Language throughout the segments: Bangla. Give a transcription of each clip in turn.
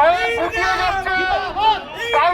মায়ের ফুটিয়ে যাচ্ছে তাই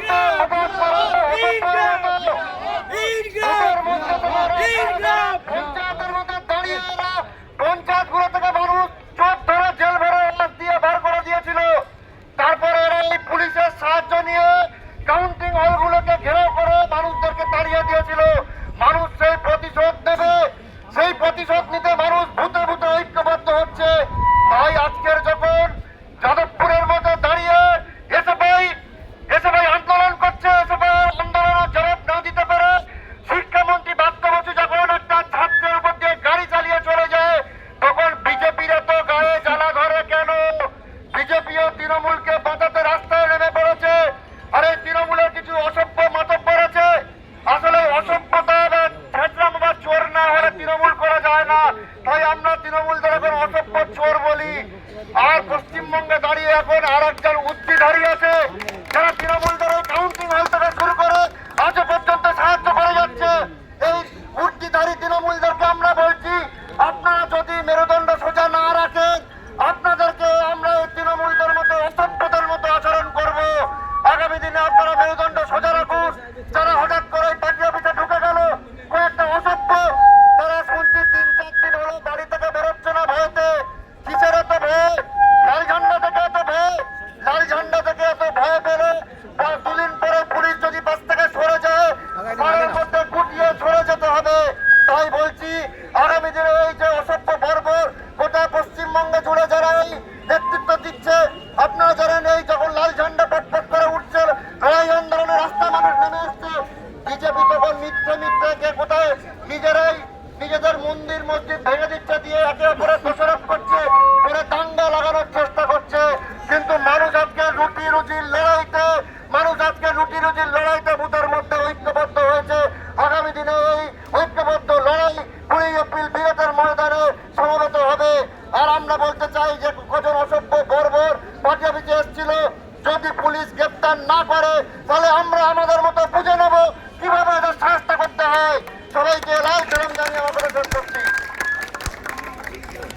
দ্বারা তৃণমূল করা যায় না, তাই আমরা তৃণমূল দলকে অসভ্য চোর বলি। আর পশ্চিমবঙ্গে দাঁড়িয়ে এখন আর একজন পায়ের মধ্যে গুটিয়ে সরে যেতে হবে তাই বলছি আগামী দিনে এই যে অসভ্য বর্বর গোটা পশ্চিমবঙ্গে জুড়ে যারা এই নেতৃত্ব দিচ্ছে আপনারা জানেন এই যখন লাল ঝান্ডা পটপট করে উঠছে লড়াই আন্দোলনের রাস্তা মানুষ নেমে আসছে বিজেপি তখন মিথ্যে মিথ্যে কে কোথায় নিজেরাই নিজেদের মন্দির মসজিদ ভেঙে দিচ্ছে দিয়ে একে অপরের দোষারোপ করছে করে দাঙ্গা লাগানোর চেষ্টা করছে। কিন্তু মানুষ আজকে রুটি রুজির লড়াইতে মানুষ আজকে রুটি রুজির লড়াইতে বুথের মধ্যে আগামী দিনে এই ঐক্যবদ্ধ লড়াই, কুড়ি এপ্রিল বিরতের ময়দানে সমবেত হবে। আর আমরা বলতে চাই যে কজন অসভ্য বর্বর পার্টি এসেছিল, যদি পুলিশ গ্রেপ্তার না করে, তাহলে আমরা আমাদের মতো